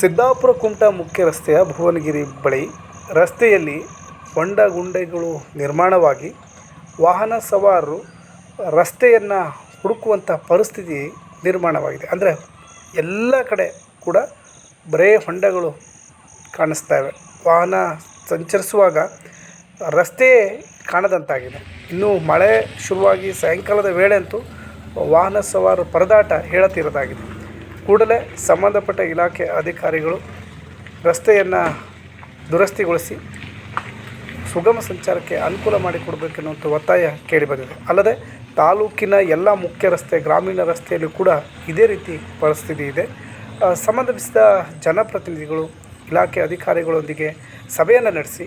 ಸಿದ್ದಾಪುರ ಕುಮಟಾ ಮುಖ್ಯ ರಸ್ತೆಯ ಭುವನಗಿರಿ ಬಳಿ ರಸ್ತೆಯಲ್ಲಿ ಹೊಂಡ ಗುಂಡೆಗಳು ನಿರ್ಮಾಣವಾಗಿ ವಾಹನ ಸವಾರರು ರಸ್ತೆಯನ್ನು ಹುಡುಕುವಂಥ ಪರಿಸ್ಥಿತಿ ನಿರ್ಮಾಣವಾಗಿದೆ. ಅಂದರೆ ಎಲ್ಲ ಕಡೆ ಕೂಡ ಬರೇ ಹೊಂಡಗಳು ಕಾಣಿಸ್ತವೆ ವಾಹನ ಸಂಚರಿಸುವಾಗ ರಸ್ತೆಯೇ ಕಾಣದಂತಾಗಿದೆ. ಇನ್ನು ಮಳೆ ಶುರುವಾಗಿ ಸಾಯಂಕಾಲದ ವೇಳೆ ಅಂತೂ ವಾಹನ ಸವಾರ ಪರದಾಟ ಹೇಳತೀರದಾಗಿದೆ. ಕೂಡಲೇ ಸಂಬಂಧಪಟ್ಟ ಇಲಾಖೆ ಅಧಿಕಾರಿಗಳು ರಸ್ತೆಯನ್ನು ದುರಸ್ತಿಗೊಳಿಸಿ ಸುಗಮ ಸಂಚಾರಕ್ಕೆ ಅನುಕೂಲ ಮಾಡಿಕೊಡಬೇಕೆನ್ನುವಂಥ ಒತ್ತಾಯ ಕೇಳಿಬಂದಿದೆ ಅಲ್ಲದೆ ತಾಲೂಕಿನ ಎಲ್ಲ ಮುಖ್ಯ ರಸ್ತೆ, ಗ್ರಾಮೀಣ ರಸ್ತೆಯಲ್ಲೂ ಕೂಡ ಇದೇ ರೀತಿ ಪರಿಸ್ಥಿತಿ ಇದೆ. ಸಂಬಂಧಿಸಿದ ಜನಪ್ರತಿನಿಧಿಗಳು, ಇಲಾಖೆ ಅಧಿಕಾರಿಗಳೊಂದಿಗೆ ಸಭೆಯನ್ನು ನಡೆಸಿ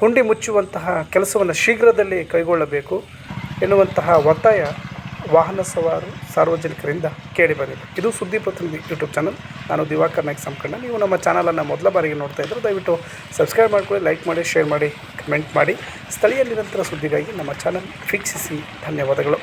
ಗುಂಡಿ ಮುಚ್ಚುವಂತಹ ಕೆಲಸವನ್ನು ಶೀಘ್ರದಲ್ಲಿ ಕೈಗೊಳ್ಳಬೇಕು ಎನ್ನುವಂತಹ ಒತ್ತಾಯ ವಾಹನ ಸವಾರು ಸಾರ್ವಜನಿಕರಿಂದ ಕೇಳಿಬಂದಿದೆ ಇದು ಸುದ್ದಿ ಪ್ರತಿನಿಧಿ ಯೂಟ್ಯೂಬ್ ಚಾನಲ್. ನಾನು ದಿವಾಕರ್ ನಾಯ್ಕ ಸಂಕಣ್ಣ ನೀವು ನಮ್ಮ ಚಾನಲನ್ನು ಮೊದಲ ಬಾರಿಗೆ ನೋಡ್ತಾ ಇದ್ದರೆ ದಯವಿಟ್ಟು ಸಬ್ಸ್ಕ್ರೈಬ್ ಮಾಡ್ಕೊಳ್ಳಿ, ಲೈಕ್ ಮಾಡಿ, ಶೇರ್ ಮಾಡಿ, ಕಮೆಂಟ್ ಮಾಡಿ. ಸ್ಥಳೀಯ ನಿರಂತರ ಸುದ್ದಿಗಾಗಿ ನಮ್ಮ ಚಾನಲ್ ವೀಕ್ಷಿಸಿ. ಧನ್ಯವಾದಗಳು.